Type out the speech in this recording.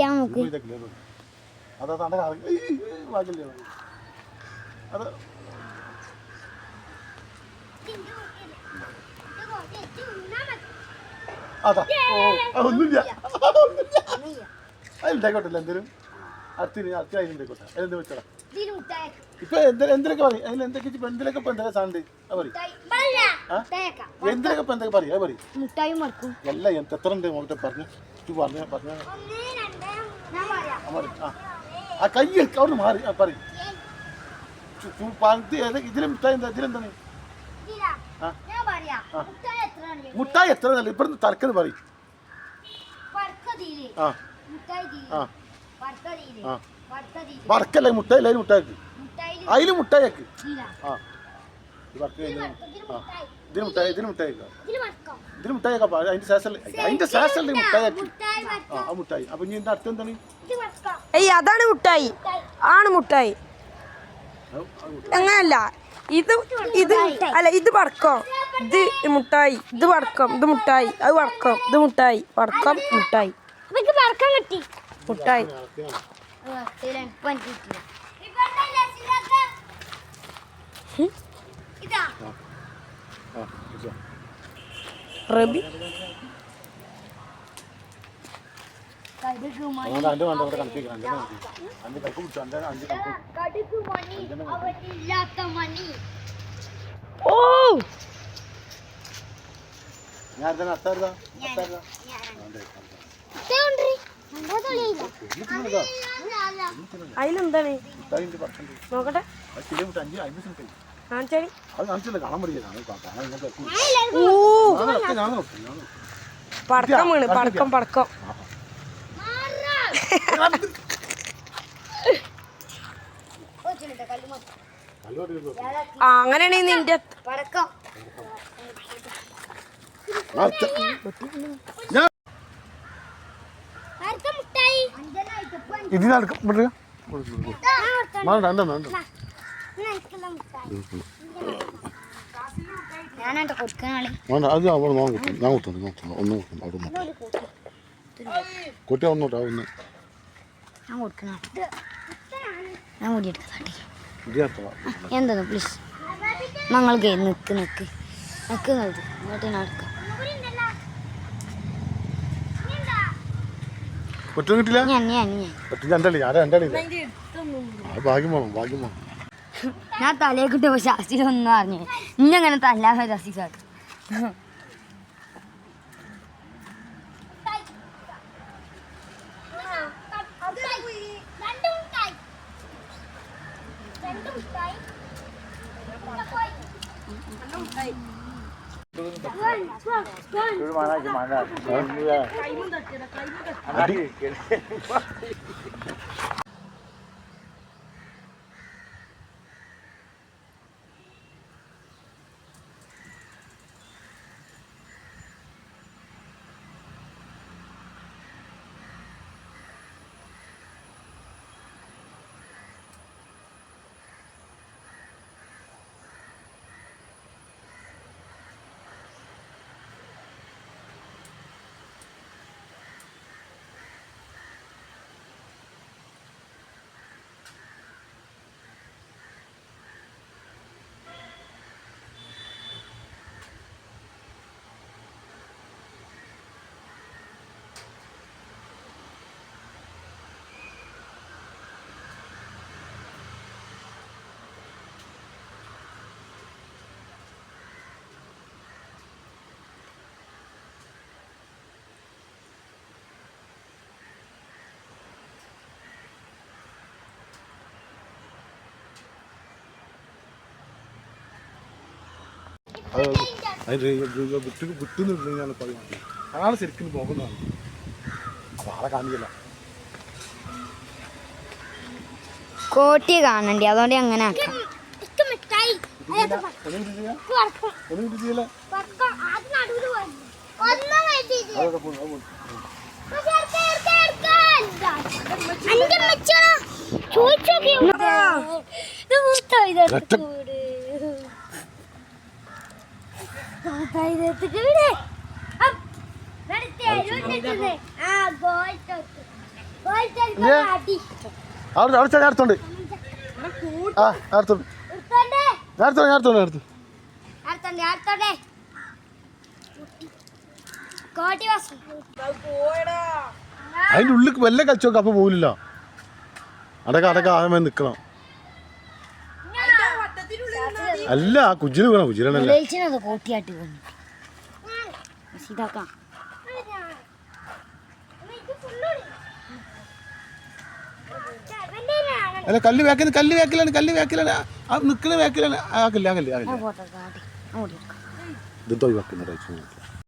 ഞാൻ നോക്ക്. അതാ ഓ ഒന്നുമില്ല അതിലുണ്ടായിക്കോട്ടില്ല എന്തേലും? അതിലുണ്ടായിക്കോട്ടെ വെച്ചടാ? ഇപ്പൊ എന്തിനൊക്കെ പറയും? അതിൽ എന്തൊക്കെ ഇപ്പൊ എന്തിനൊക്കെ ഇപ്പൊ എന്തൊക്കെ സാധനം അത് പറയും. ആ? മുട്ടായേക്കാം എന്തിനൊക്കെ ഇപ്പൊ എന്തൊക്കെ പറയും? അത് പറയും. മുട്ടായി മറക്കും. എല്ലാം എത്ര ഉണ്ട് മോട്ടെ പറഞ്ഞു? പറഞ്ഞു പറഞ്ഞു. ആ, ആ കൈ അവിടെ മാറി. ആ പറയും. ഇതിലും ഇതിലെന്താണ്. മുട്ടായി എത്ര നല്ല ഇവിടുന്ന് തലക്കത് പറയും. ആ. ആ. ആ. വറക്കല്ലേ മുട്ടായി അതിൽ മുട്ടായിക്ക്? മുട്ടായി അതിൽ മുട്ടായിക്ക്. ആ. ഇതിന് മുട്ടായി. ഇതിന് മുട്ടായിക്ക. ഇതിന് മുട്ടായിക്ക അതിന്റെ ശേഷം അതിന്റെ ശേഷം മുട്ടായിക്ക് മുട്ടായി ആ മുട്ടായി. അപ്പൊ ഇനി ഏയ് അതാണ് മുട്ടായി. ആണ് മുട്ടായി. അങ്ങനല്ല ഇത് ഇത് അല്ല ഇത് വടക്കം. ഇത് മുട്ടായി. ഇത് വടക്കം. ഇത് മുട്ടായി. അത് വടക്കം. ഇത് മുട്ടായി. വടക്കം മുട്ടായി. മുട്ടായി. റബി. ഞാൻ നോക്കാം പടക്കം വീണ് പടക്കം പടക്കം. അങ്ങനെയാണെങ്കിൽ നിന്റെ ഇത് ആ, ത- ഞാൻ വേണ്ട വേണ്ട. വേണ്ട അത് അവിടെ ഞാൻ കുത്തുന്നു ഒന്ന് കുത്തുന്നു അവിടെ നോക്കാം കുട്ടി ഒന്നോട്ടെ ഒന്ന് ഞാൻ കൊടുക്കണ ഞാൻ കൂടി എടുക്കാം ഇതിനകത്തോ എന്താ പ്ലീസ് ഞങ്ങൾക്ക് നിക്ക് നിക്ക്. നിക്ക് ഇങ്ങോട്ട് ഞാൻ എടുക്കാം ഒറ്റ കിട്ടില്ല? ഞാൻ. അടി ആരാ എന്റെ അടി അത് ഭാഗ്യം വേണം ഭാഗ്യം വേണം ഞാൻ തലയെ കിട്ടിയപ്പോ ശാസ്ത്രി അത് വിട്ടു വിട്ടു ഞാൻ പറയുന്നത് അതാണ് ശരിക്കും നോക്കുന്നതാണ് അപ്പോൾ ആളെ കാണിക്കില്ല. കോട്ടി കാണണ്ടി അതുകൊണ്ട് അങ്ങനെ ആക്കാം. അവിടെ അവിടെ ഞാൻ അടുത്തോണ്ട് ആ അടുത്തോണ്ട് ഞാൻ അടുത്തോണ്ട് ഞാൻ അടുത്തോണ്ട് അടുത്ത് കോട്ടി വാസം. അതിന്റെ ഉള്ളിൽ വല്ല കളിച്ചോക്കെ അപ്പൊ പോകില്ല അടക്ക അടക്ക ആമേ നിൽക്കണം അല്ല ആ കുജിന് വേണം കുജിരണല്ല വന്നു ഇതാക്കാം. അല്ല കല്ല് വേക്കൽ കല്ല് വേക്കലാണ് കല്ല് വേക്കലാണ്. ആ നിൽക്കുന്ന വേക്കലാണ്. ആ കല്ല് ആക്കില്ല കല്ല് ആ കല്ല്. പോട്ടെ കാട്ടി അങ്ങോട്ട് ഇത് ഒഴിവാക്കുന്ന